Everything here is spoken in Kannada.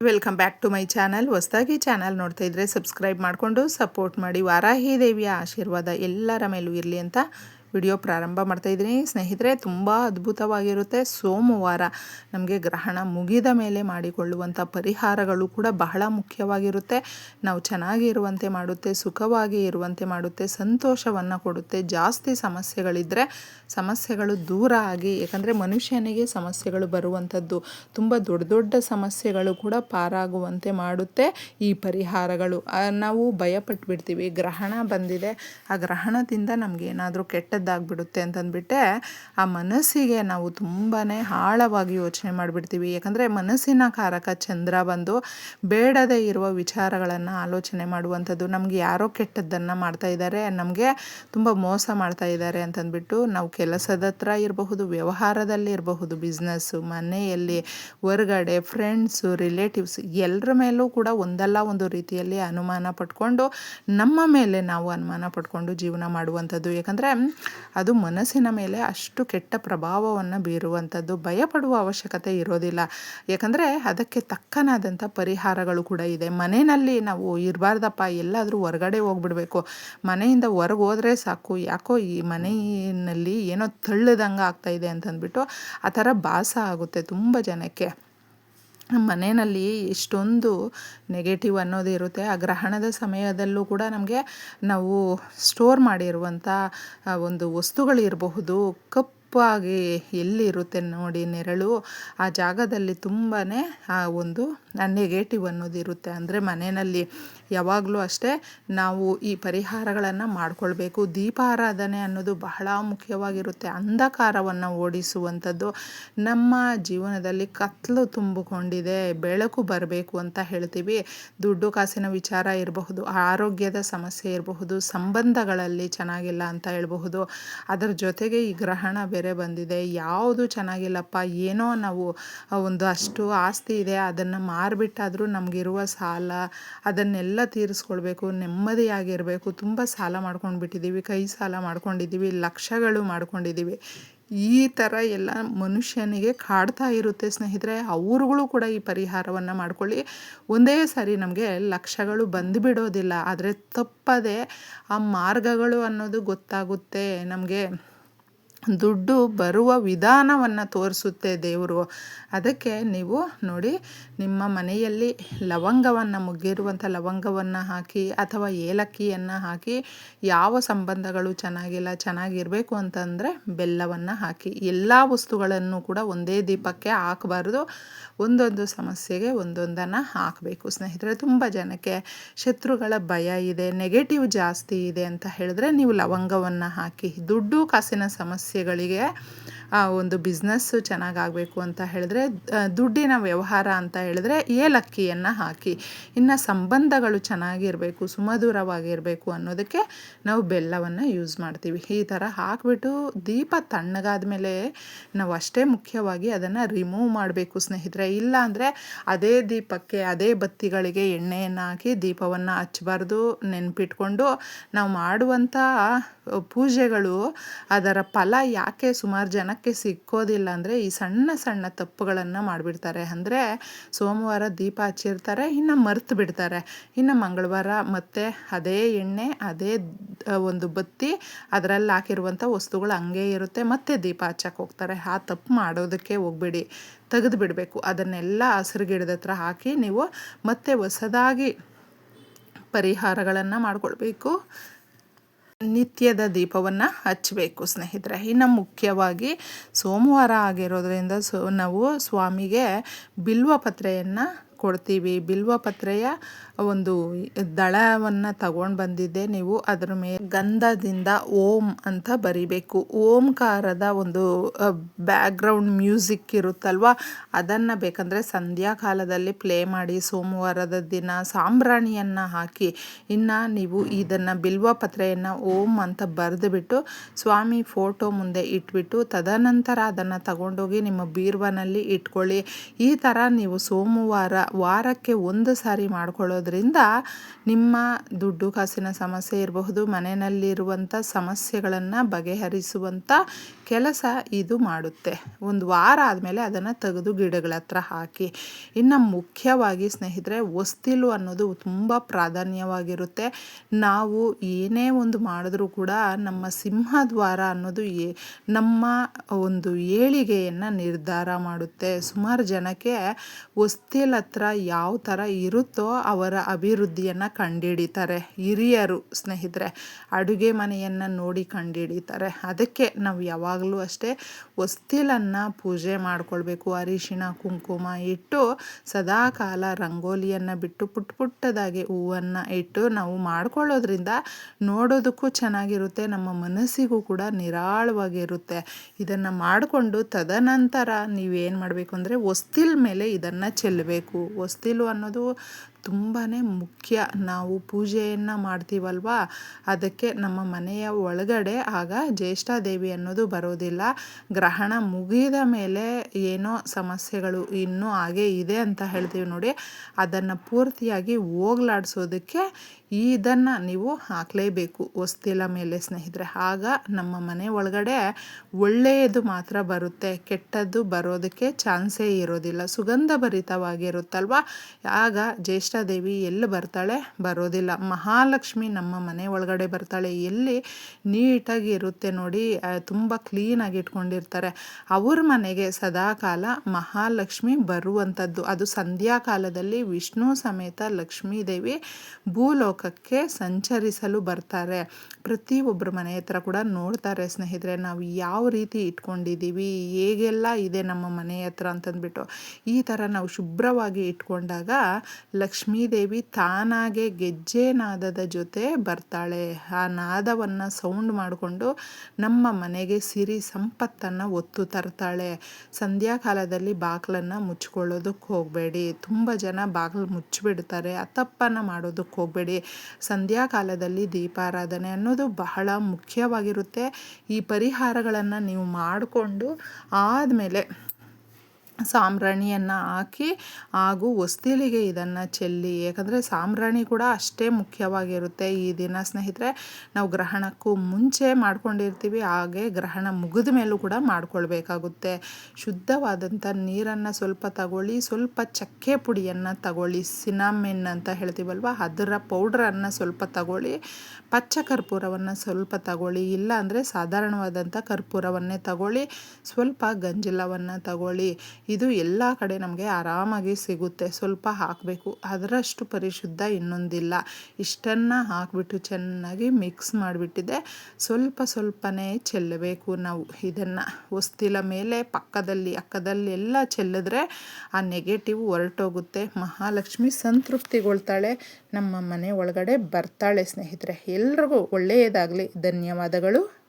Welcome back to my channel ಹೊಸದಾಗಿ ಚಾನಲ್ ನೋಡ್ತಾ ಇದ್ರೆ ಸಬ್ಸ್ಕ್ರೈಬ್ ಮಾಡಿಕೊಂಡು ಸಪೋರ್ಟ್ ಮಾಡಿ. ವಾರಾಹಿ ದೇವಿಯ ಆಶೀರ್ವಾದ ಎಲ್ಲರ ಮೇಲೂ ಇರಲಿ ಅಂತ ವಿಡಿಯೋ ಪ್ರಾರಂಭ ಮಾಡ್ತಾ ಇದ್ದೀನಿ. ಸ್ನೇಹಿತರೆ, ತುಂಬ ಅದ್ಭುತವಾಗಿರುತ್ತೆ ಸೋಮವಾರ ನಮಗೆ ಗ್ರಹಣ ಮುಗಿದ ಮೇಲೆ ಮಾಡಿಕೊಳ್ಳುವಂಥ ಪರಿಹಾರಗಳು ಕೂಡ ಬಹಳ ಮುಖ್ಯವಾಗಿರುತ್ತೆ. ನಾವು ಚೆನ್ನಾಗಿ ಇರುವಂತೆ ಮಾಡುತ್ತೆ, ಸುಖವಾಗಿ ಇರುವಂತೆ ಮಾಡುತ್ತೆ, ಸಂತೋಷವನ್ನು ಕೊಡುತ್ತೆ. ಜಾಸ್ತಿ ಸಮಸ್ಯೆಗಳಿದ್ದರೆ ಸಮಸ್ಯೆಗಳು ದೂರ ಆಗಿ, ಯಾಕಂದರೆ ಮನುಷ್ಯನಿಗೆ ಸಮಸ್ಯೆಗಳು ಬರುವಂಥದ್ದು ತುಂಬ ದೊಡ್ಡ ದೊಡ್ಡ ಸಮಸ್ಯೆಗಳು ಕೂಡ ಪಾರಾಗುವಂತೆ ಮಾಡುತ್ತೆ ಈ ಪರಿಹಾರಗಳು. ನಾವು ನಾವು ಭಯಪಟ್ಬಿಡ್ತೀವಿ. ಗ್ರಹಣ ಬಂದಿದೆ. ಆ ಗ್ರಹಣದಿಂದ ನಮಗೇನಾದರೂ ಏನಾದರೂ ಕೆಟ್ಟದ್ದಾಗ್ಬಿಡುತ್ತೆ ಅಂತಂದ್ಬಿಟ್ಟೆ, ಆ ಮನಸ್ಸಿಗೆ ನಾವು ತುಂಬಾ ಆಳವಾಗಿ ಯೋಚನೆ ಮಾಡಿಬಿಡ್ತೀವಿ. ಯಾಕಂದರೆ ಮನಸ್ಸಿನ ಕಾರಕ ಚಂದ್ರ ಬಂದು ಬೇಡದೇ ಇರುವ ವಿಚಾರಗಳನ್ನು ಆಲೋಚನೆ ಮಾಡುವಂಥದ್ದು ನಮಗೆ ಯಾರೋ ಕೆಟ್ಟದ್ದನ್ನು ಮಾಡ್ತಾ ಇದ್ದಾರೆ, ನಮಗೆ ತುಂಬ ಮೋಸ ಮಾಡ್ತಾ ಇದ್ದಾರೆ ಅಂತಂದ್ಬಿಟ್ಟು ನಾವು ಕೆಲಸದ ಹತ್ರ ಇರಬಹುದು, ವ್ಯವಹಾರದಲ್ಲಿ ಇರಬಹುದು ಬಿಸ್ನೆಸ್ಸು ಮನೆಯಲ್ಲಿ, ಹೊರಗಡೆ ಫ್ರೆಂಡ್ಸು ರಿಲೇಟಿವ್ಸ್ ಎಲ್ಲರ ಮೇಲೂ ಕೂಡ ಒಂದಲ್ಲ ಒಂದು ರೀತಿಯಲ್ಲಿ ಅನುಮಾನ ಪಟ್ಕೊಂಡು ನಮ್ಮ ಮೇಲೆ ನಾವು ಅನುಮಾನ ಪಟ್ಕೊಂಡು ಜೀವನ ಮಾಡುವಂಥದ್ದು. ಯಾಕಂದರೆ ಅದು ಮನಸ್ಸಿನ ಮೇಲೆ ಅಷ್ಟು ಕೆಟ್ಟ ಪ್ರಭಾವವನ್ನು ಬೀರುವಂಥದ್ದು. ಭಯಪಡುವ ಅವಶ್ಯಕತೆ ಇರೋದಿಲ್ಲ. ಯಾಕಂದರೆ ಅದಕ್ಕೆ ತಕ್ಕನಾದಂಥ ಪರಿಹಾರಗಳು ಕೂಡ ಇದೆ. ಮನೆಯಲ್ಲಿ ನಾವು ಇರಬಾರ್ದಪ್ಪ, ಎಲ್ಲಾದರೂ ಹೊರಗಡೆ ಹೋಗ್ಬಿಡ್ಬೇಕು. ಮನೆಯಿಂದ ಹೊರಗೆ ಹೋದರೆ ಸಾಕು. ಯಾಕೋ ಈ ಮನೆಯಲ್ಲಿ ಏನೋ ತಳ್ಳದಂಗೆ ಆಗ್ತಾ ಇದೆ ಅಂತಂದ್ಬಿಟ್ಟು ಆ ಥರ ಭಾಸ ಆಗುತ್ತೆ ತುಂಬ ಜನಕ್ಕೆ. ಮನೆಯಲ್ಲಿ ಇಷ್ಟೊಂದು ನೆಗೆಟಿವ್ ಅನ್ನೋದು ಇರುತ್ತೆ. ಆ ಗ್ರಹಣದ ಸಮಯದಲ್ಲೂ ಕೂಡ ನಮಗೆ ನಾವು ಸ್ಟೋರ್ ಮಾಡಿರುವಂಥ ಒಂದು ವಸ್ತುಗಳಿರಬಹುದು ಕಪ್ಪಾಗಿ ಎಲ್ಲಿರುತ್ತೆ ನೋಡಿ ನೆರಳು. ಆ ಜಾಗದಲ್ಲಿ ತುಂಬಾ ಆ, ಒಂದು ನೆಗೆಟಿವ್ ಅನ್ನೋದು ಇರುತ್ತೆ. ಅಂದರೆ ಮನೆಯಲ್ಲಿ ಯಾವಾಗಲೂ ಅಷ್ಟೇ ನಾವು ಈ ಪರಿಹಾರಗಳನ್ನು ಮಾಡಿಕೊಳ್ಬೇಕು. ದೀಪಾರಾಧನೆ ಅನ್ನೋದು ಬಹಳ ಮುಖ್ಯವಾಗಿರುತ್ತೆ. ಅಂಧಕಾರವನ್ನು ಓಡಿಸುವಂಥದ್ದು ನಮ್ಮ ಜೀವನದಲ್ಲಿ ಕತ್ಲು ತುಂಬಿಕೊಂಡಿದೆ. ಬೆಳಕು ಬರಬೇಕು ಅಂತ ಹೇಳ್ತೀವಿ. ದುಡ್ಡು ಕಾಸಿನ ವಿಚಾರ ಇರಬಹುದು, ಆರೋಗ್ಯದ ಸಮಸ್ಯೆ ಇರಬಹುದು, ಸಂಬಂಧಗಳಲ್ಲಿ ಚೆನ್ನಾಗಿಲ್ಲ ಅಂತ ಹೇಳಬಹುದು. ಅದರ ಜೊತೆಗೆ ಈ ಗ್ರಹಣ ಬೇರೆ ಬಂದಿದೆ, ಯಾವುದು ಚೆನ್ನಾಗಿಲ್ಲಪ್ಪ, ಏನೋ ನಾವು ಒಂದು ಅಷ್ಟು ಆಸ್ತಿ ಇದೆ, ಅದನ್ನು ಮಾರಿಬಿಟ್ಟಾದರೂ ನಮಗಿರುವ ಸಾಲ, ಅದನ್ನೆಲ್ಲ ತೀರಿಸ್ಕೊಳ್ಬೇಕು, ನೆಮ್ಮದಿಯಾಗಿರಬೇಕು, ತುಂಬ ಸಾಲ ಮಾಡ್ಕೊಂಡು ಬಿಟ್ಟಿದ್ದೀವಿ ಕೈ ಸಾಲ ಮಾಡ್ಕೊಂಡಿದ್ದೀವಿ ಲಕ್ಷಗಳು ಮಾಡ್ಕೊಂಡಿದ್ದೀವಿ ಈ ಥರ ಎಲ್ಲ ಮನುಷ್ಯನಿಗೆ ಕಾಡ್ತಾ ಇರುತ್ತೆ ಸ್ನೇಹಿತರೆ, ಅವ್ರುಗಳು ಕೂಡ ಈ ಪರಿಹಾರವನ್ನು ಮಾಡ್ಕೊಳ್ಳಿ. ಒಂದೇ ಸಾರಿ ನಮಗೆ ಲಕ್ಷಗಳು ಬಂದುಬಿಡೋದಿಲ್ಲ, ಆದರೆ ತಪ್ಪದೆ ಆ ಮಾರ್ಗಗಳು ಅನ್ನೋದು ಗೊತ್ತಾಗುತ್ತೆ ನಮಗೆ. ದುಡ್ಡು ಬರುವ ವಿಧಾನವನ್ನು ತೋರಿಸುತ್ತೆ ದೇವರು. ಅದಕ್ಕೆ ನೀವು ನೋಡಿ, ನಿಮ್ಮ ಮನೆಯಲ್ಲಿ ಲವಂಗವನ್ನು ಮುಗ್ಗಿರುವಂಥ ಲವಂಗವನ್ನು ಹಾಕಿ ಅಥವಾ ಏಲಕ್ಕಿಯನ್ನು ಹಾಕಿ ಯಾವ ಸಂಬಂಧಗಳು ಚೆನ್ನಾಗಿಲ್ಲ, ಚೆನ್ನಾಗಿರಬೇಕು ಅಂತಂದರೆ ಬೆಲ್ಲವನ್ನು ಹಾಕಿ. ಎಲ್ಲ ವಸ್ತುಗಳನ್ನು ಕೂಡ ಒಂದೇ ದೀಪಕ್ಕೆ ಹಾಕಬಾರ್ದು. ಒಂದೊಂದು ಸಮಸ್ಯೆಗೆ ಒಂದೊಂದನ್ನು ಹಾಕಬೇಕು ಸ್ನೇಹಿತರೆ. ತುಂಬ ಜನಕ್ಕೆ ಶತ್ರುಗಳ ಭಯ ಇದೆ ನೆಗೆಟಿವ್ ಜಾಸ್ತಿ ಇದೆ ಅಂತ ಹೇಳಿದ್ರೆ ನೀವು ಲವಂಗವನ್ನು ಹಾಕಿ, ದುಡ್ಡು ಕಾಸಿನ ಸಮಸ್ಯೆಗಳಿಗೆ ಆ, ಒಂದು ಬಿಸ್ನೆಸ್ಸು ಚೆನ್ನಾಗಾಗಬೇಕು ಅಂತ ಹೇಳಿದ್ರೆ ದುಡ್ಡಿನ ವ್ಯವಹಾರ ಅಂತ ಹೇಳಿದ್ರೆ ಏಲಕ್ಕಿಯನ್ನು ಹಾಕಿ. ಇನ್ನು ಸಂಬಂಧಗಳು ಚೆನ್ನಾಗಿರಬೇಕು, ಸುಮಧುರವಾಗಿರಬೇಕು ಅನ್ನೋದಕ್ಕೆ ನಾವು ಬೆಲ್ಲವನ್ನು ಯೂಸ್ ಮಾಡ್ತೀವಿ. ಈ ಥರ ಹಾಕಿಬಿಟ್ಟು ದೀಪ ತಣ್ಣಗಾದ ಮೇಲೆ ನಾವು ಅಷ್ಟೇ ಮುಖ್ಯವಾಗಿ ಅದನ್ನು ರಿಮೂವ್ ಮಾಡಬೇಕು ಸ್ನೇಹಿತರೆ. ಇಲ್ಲ ಅಂದರೆ ಅದೇ ದೀಪಕ್ಕೆ, ಅದೇ ಬತ್ತಿಗಳಿಗೆ ಎಣ್ಣೆಯನ್ನು ಹಾಕಿ ದೀಪವನ್ನು ಹಚ್ಚಬಾರ್ದು, ನೆನ್ಪಿಟ್ಕೊಂಡು ನಾವು ಮಾಡುವಂಥ ಪೂಜೆಗಳು ಅದರ ಫಲ ಯಾಕೆ ಸುಮಾರು ಜನಕ್ಕೆ ಸಿಕ್ಕೋದಿಲ್ಲ ಅಂದರೆ ಈ ಸಣ್ಣ ಸಣ್ಣ ತಪ್ಪುಗಳನ್ನು ಮಾಡಿಬಿಡ್ತಾರೆ. ಅಂದರೆ ಸೋಮವಾರ ದೀಪ ಹಚ್ಚಿರ್ತಾರೆ, ಇನ್ನು ಮರ್ತು ಬಿಡ್ತಾರೆ. ಇನ್ನು ಮಂಗಳವಾರ ಮತ್ತೆ ಅದೇ ಎಣ್ಣೆ, ಅದೇ ಒಂದು ಬತ್ತಿ, ಅದರಲ್ಲಿ ಹಾಕಿರುವಂಥ ವಸ್ತುಗಳು ಹಂಗೆ ಇರುತ್ತೆ. ಮತ್ತೆ ದೀಪ ಹಚ್ಚಕ್ಕೆ ಹೋಗ್ತಾರೆ. ಆ ತಪ್ಪು ಮಾಡೋದಕ್ಕೆ ಹೋಗ್ಬೇಡಿ. ತೆಗೆದು ಬಿಡಬೇಕು. ಅದನ್ನೆಲ್ಲ ಹಸಿರು ಗಿಡದ ಹತ್ರ ಹಾಕಿ ನೀವು ಮತ್ತೆ ಹೊಸದಾಗಿ ಪರಿಹಾರಗಳನ್ನು ಮಾಡಿಕೊಳ್ಬೇಕು. ನಿತ್ಯದ ದೀಪವನ್ನು ಹಚ್ಚಬೇಕು ಸ್ನೇಹಿತರೆ. ಇನ್ನು ಮುಖ್ಯವಾಗಿ ಸೋಮವಾರ ಆಗಿರೋದ್ರಿಂದ ಸೊ ನಾವು ಸ್ವಾಮಿಗೆ ಬಿಲ್ವ ಪತ್ರೆಯನ್ನು ಕೊಡ್ತೀವಿ. ಬಿಲ್ವ ಪತ್ರೆಯ ಒಂದು ದಳವನ್ನು ತಗೊಂಡು ಬಂದಿದ್ದೆ. ನೀವು ಅದರ ಮೇಲೆ ಗಂಧದಿಂದ ಓಂ ಅಂತ ಬರಿಬೇಕು. ಓಂಕಾರದ ಒಂದು ಬ್ಯಾಕ್ಗ್ರೌಂಡ್ ಮ್ಯೂಸಿಕ್ ಇರುತ್ತಲ್ವ? ಅದನ್ನು ಬೇಕಂದರೆ ಸಂಧ್ಯಾ ಕಾಲದಲ್ಲಿ ಪ್ಲೇ ಮಾಡಿ, ಸೋಮವಾರದ ದಿನ ಸಾಂಬ್ರಾಣಿಯನ್ನು ಹಾಕಿ, ಇನ್ನು ನೀವು ಇದನ್ನು ಬಿಲ್ವ ಪತ್ರೆಯನ್ನು ಓಂ ಅಂತ ಬರೆದುಬಿಟ್ಟು ಸ್ವಾಮಿ ಫೋಟೋ ಮುಂದೆ ಇಟ್ಬಿಟ್ಟು, ತದನಂತರ ಅದನ್ನು ತಗೊಂಡೋಗಿ ನಿಮ್ಮ ಬೀರ್ವನಲ್ಲಿ ಇಟ್ಕೊಳ್ಳಿ. ಈ ಥರ ನೀವು ಸೋಮವಾರ ವಾರಕ್ಕೆ ಒಂದು ಸಾರಿ ಮಾಡಿಕೊಳ್ಳೋದ್ರಿಂದ ನಿಮ್ಮ ದುಡ್ಡು ಕಾಸಿನ ಸಮಸ್ಯೆ ಇರಬಹುದು, ಮನೆಯಲ್ಲಿರುವಂಥ ಸಮಸ್ಯೆಗಳನ್ನು ಬಗೆಹರಿಸುವಂಥ ಕೆಲಸ ಇದು ಮಾಡುತ್ತೆ. ಒಂದು ವಾರ ಆದಮೇಲೆ ಅದನ್ನು ತೆಗೆದು ಗಿಡಗಳ ಹತ್ರ ಹಾಕಿ. ಇನ್ನು ಮುಖ್ಯವಾಗಿ ಸ್ನೇಹಿತರೆ, ಹೊಸ್ತಿಲು ಅನ್ನೋದು ತುಂಬ ಪ್ರಾಧಾನ್ಯವಾಗಿರುತ್ತೆ. ನಾವು ಏನೇ ಒಂದು ಮಾಡಿದ್ರೂ ಕೂಡ ನಮ್ಮ ಸಿಂಹದ್ವಾರ ಅನ್ನೋದು ಏ ನಮ್ಮ ಒಂದು ಏಳಿಗೆಯನ್ನು ನಿರ್ಧಾರ ಮಾಡುತ್ತೆ. ಸುಮಾರು ಜನಕ್ಕೆ ಹೊಸ್ತಿಲ ಹತ್ರ ಯಾವ ಥರ ಇರುತ್ತೋ ಅವರ ಅಭಿವೃದ್ಧಿಯನ್ನು ಕಂಡುಹಿಡಿತಾರೆ ಹಿರಿಯರು ಸ್ನೇಹಿತರೆ, ಅಡುಗೆ ಮನೆಯನ್ನು ನೋಡಿ ಕಂಡುಹಿಡಿತಾರೆ ಅದಕ್ಕೆ ನಾವು ಯಾವಾಗಲೂ ಅಷ್ಟೇ ಹೊಸ್ತಿಲನ್ನು ಪೂಜೆ ಮಾಡಿಕೊಳ್ಬೇಕು. ಅರಿಶಿಣ, ಕುಂಕುಮ ಇಟ್ಟು ಸದಾಕಾಲ ರಂಗೋಲಿಯನ್ನು ಬಿಟ್ಟು ಪುಟ್ಟ ಪುಟ್ಟದಾಗಿ ಹೂವನ್ನು ಇಟ್ಟು ನಾವು ಮಾಡ್ಕೊಳ್ಳೋದ್ರಿಂದ ನೋಡೋದಕ್ಕೂ ಚೆನ್ನಾಗಿರುತ್ತೆ, ನಮ್ಮ ಮನಸ್ಸಿಗೂ ಕೂಡ ನಿರಾಳವಾಗಿರುತ್ತೆ. ಇದನ್ನು ಮಾಡಿಕೊಂಡು ತದನಂತರ ನೀವೇನು ಮಾಡಬೇಕು ಅಂದರೆ ಹೊಸ್ತಿಲ್ ಮೇಲೆ ಇದನ್ನು ಚೆಲ್ಲಬೇಕು ಹೊಸ್ತಿಲು ಅನ್ನೋದು ತುಂಬಾ ಮುಖ್ಯ ನಾವು ಪೂಜೆಯನ್ನು ಮಾಡ್ತೀವಲ್ವ? ಅದಕ್ಕೆ ನಮ್ಮ ಮನೆಯ ಒಳಗಡೆ ಆಗ ಜ್ಯೇಷ್ಠಾದೇವಿ ಅನ್ನೋದು ಬರೋದಿಲ್ಲ. ಗ್ರಹಣ ಮುಗಿದ ಮೇಲೆ ಏನೋ ಸಮಸ್ಯೆಗಳು ಇನ್ನೂ ಹಾಗೆ ಇದೆ ಅಂತ ಹೇಳ್ತೀವಿ ನೋಡಿ. ಅದನ್ನು ಪೂರ್ತಿಯಾಗಿ ಹೋಗ್ಲಾಡ್ಸೋದಕ್ಕೆ ಇದನ್ನು ನೀವು ಹಾಕಲೇಬೇಕು ಹೊಸ್ತಿಲ ಮೇಲೆ ಸ್ನೇಹಿತರೆ. ಆಗ ನಮ್ಮ ಮನೆ ಒಳಗಡೆ ಒಳ್ಳೆಯದು ಮಾತ್ರ ಬರುತ್ತೆ. ಕೆಟ್ಟದ್ದು ಬರೋದಕ್ಕೆ ಚಾನ್ಸೇ ಇರೋದಿಲ್ಲ. ಸುಗಂಧ ಭರಿತವಾಗಿರುತ್ತಲ್ವ ಆಗ ಜ್ಯೇಷ್ಠಾದೇವಿ ಎಲ್ಲಿ ಬರ್ತಾಳೆ? ಬರೋದಿಲ್ಲ. ಮಹಾಲಕ್ಷ್ಮಿ ನಮ್ಮ ಮನೆ ಒಳಗಡೆ ಬರ್ತಾಳೆ. ಎಲ್ಲಿ ನೀಟಾಗಿ ಇರುತ್ತೆ ನೋಡಿ ತುಂಬ ಕ್ಲೀನಾಗಿ ಇಟ್ಕೊಂಡಿರ್ತಾರೆ. ಅವ್ರ ಮನೆಗೆ ಸದಾಕಾಲ ಮಹಾಲಕ್ಷ್ಮಿ ಬರುವಂಥದ್ದು. ಅದು ಸಂಧ್ಯಾಕಾಲದಲ್ಲಿ ವಿಷ್ಣು ಸಮೇತ ಲಕ್ಷ್ಮೀದೇವಿ ದೇವಿ ಭೂಲೋಕಕ್ಕೆ ಸಂಚರಿಸಲು ಬರ್ತಾರೆ. ಪ್ರತಿಯೊಬ್ಬರ ಮನೆ ಹತ್ರ ಕೂಡ ನೋಡ್ತಾರೆ ಸ್ನೇಹಿತರೆ, ನಾವು ಯಾವ ರೀತಿ ಇಟ್ಕೊಂಡಿದ್ದೀವಿ, ಹೇಗೆಲ್ಲ ಇದೆ ನಮ್ಮ ಮನೆ ಹತ್ರ ಅಂತಂದ್ಬಿಟ್ಟು. ಈ ಥರ ನಾವು ಶುಭ್ರವಾಗಿ ಇಟ್ಕೊಂಡಾಗ ಲಕ್ಷ್ಮೀದೇವಿ ತಾನಾಗೆ ಗೆಜ್ಜೆ ನಾದದ ಜೊತೆ ಬರ್ತಾಳೆ. ಆ ನಾದವನ್ನು ಸೌಂಡ್ ಮಾಡಿಕೊಂಡು ನಮ್ಮ ಮನೆಗೆ ಸಿರಿ ಸಂಪತ್ತನ್ನು ಒತ್ತು ತರ್ತಾಳೆ. ಸಂಧ್ಯಾಕಾಲದಲ್ಲಿ ಬಾಗಿಲನ್ನು ಮುಚ್ಕೊಳ್ಳೋದಕ್ಕೆ ಹೋಗಬೇಡಿ. ತುಂಬ ಜನ ಬಾಗಿಲು ಮುಚ್ಚಿಬಿಡ್ತಾರೆ. ಆ ತಪ್ಪನ್ನು ಮಾಡೋದಕ್ಕೆ ಹೋಗಬೇಡಿ. ಸಂಧ್ಯಾಕಾಲದಲ್ಲಿ ದೀಪಾರಾಧನೆ ಅನ್ನೋದು ಬಹಳ ಮುಖ್ಯವಾಗಿರುತ್ತೆ. ಈ ಪರಿಹಾರಗಳನ್ನು ನೀವು ಮಾಡಿಕೊಂಡು ಆದಮೇಲೆ ಸಾಂಬ್ರಾಣಿಯನ್ನು ಹಾಕಿ ಹಾಗೂ ಹೊಸ್ತಿಲಿಗೆ ಇದನ್ನು ಚೆಲ್ಲಿ, ಯಾಕಂದರೆ ಸಾಂಬ್ರಾಣಿ ಕೂಡ ಅಷ್ಟೇ ಮುಖ್ಯವಾಗಿರುತ್ತೆ ಈ ದಿನ ಸ್ನೇಹಿತರೆ. ನಾವು ಗ್ರಹಣಕ್ಕೂ ಮುಂಚೆ ಮಾಡ್ಕೊಂಡಿರ್ತೀವಿ, ಹಾಗೆ ಗ್ರಹಣ ಮುಗಿದ ಮೇಲೂ ಕೂಡ ಮಾಡ್ಕೊಳ್ಬೇಕಾಗುತ್ತೆ. ಶುದ್ಧವಾದಂಥ ನೀರನ್ನು ಸ್ವಲ್ಪ ತಗೊಳ್ಳಿ, ಸ್ವಲ್ಪ ಚಕ್ಕೆ ಪುಡಿಯನ್ನು ತಗೊಳ್ಳಿ, ಸಿನಾಮಿನ್ ಅಂತ ಹೇಳ್ತೀವಲ್ವ, ಅದರ ಪೌಡ್ರನ್ನು ಸ್ವಲ್ಪ ತಗೊಳ್ಳಿ, ಪಚ್ಚ ಕರ್ಪೂರವನ್ನು ಸ್ವಲ್ಪ ತಗೊಳ್ಳಿ, ಇಲ್ಲ ಅಂದರೆ ಸಾಧಾರಣವಾದಂಥ ಕರ್ಪೂರವನ್ನೇ ತಗೊಳ್ಳಿ, ಸ್ವಲ್ಪ ಗಂಜಲವನ್ನು ತಗೊಳ್ಳಿ. ಇದು ಎಲ್ಲ ಕಡೆ ನಮಗೆ ಆರಾಮಾಗಿ ಸಿಗುತ್ತೆ. ಸ್ವಲ್ಪ ಹಾಕಬೇಕು. ಅದರಷ್ಟು ಪರಿಶುದ್ಧ ಇನ್ನೊಂದಿಲ್ಲ. ಇಷ್ಟನ್ನು ಹಾಕಿಬಿಟ್ಟು ಚೆನ್ನಾಗಿ ಮಿಕ್ಸ್ ಮಾಡಿಬಿಟ್ಟಿದೆ. ಸ್ವಲ್ಪ ಸ್ವಲ್ಪನೇ ಚೆಲ್ಲಬೇಕು ನಾವು. ಇದನ್ನು ಹೊಸ್ತಿಲ ಮೇಲೆ ಪಕ್ಕದಲ್ಲಿ, ಅಕ್ಕದಲ್ಲಿ ಎಲ್ಲ ಚೆಲ್ಲಿದ್ರೆ ಆ ನೆಗೆಟಿವ್ ಹೊರಟೋಗುತ್ತೆ. ಮಹಾಲಕ್ಷ್ಮಿ ಸಂತೃಪ್ತಿಗೊಳ್ತಾಳೆ. ನಮ್ಮ ಮನೆ ಒಳಗಡೆ ಬರ್ತಾಳೆ ಸ್ನೇಹಿತರೆ. ಎಲ್ರಿಗೂ ಒಳ್ಳೆಯದಾಗಲಿ. ಧನ್ಯವಾದಗಳು.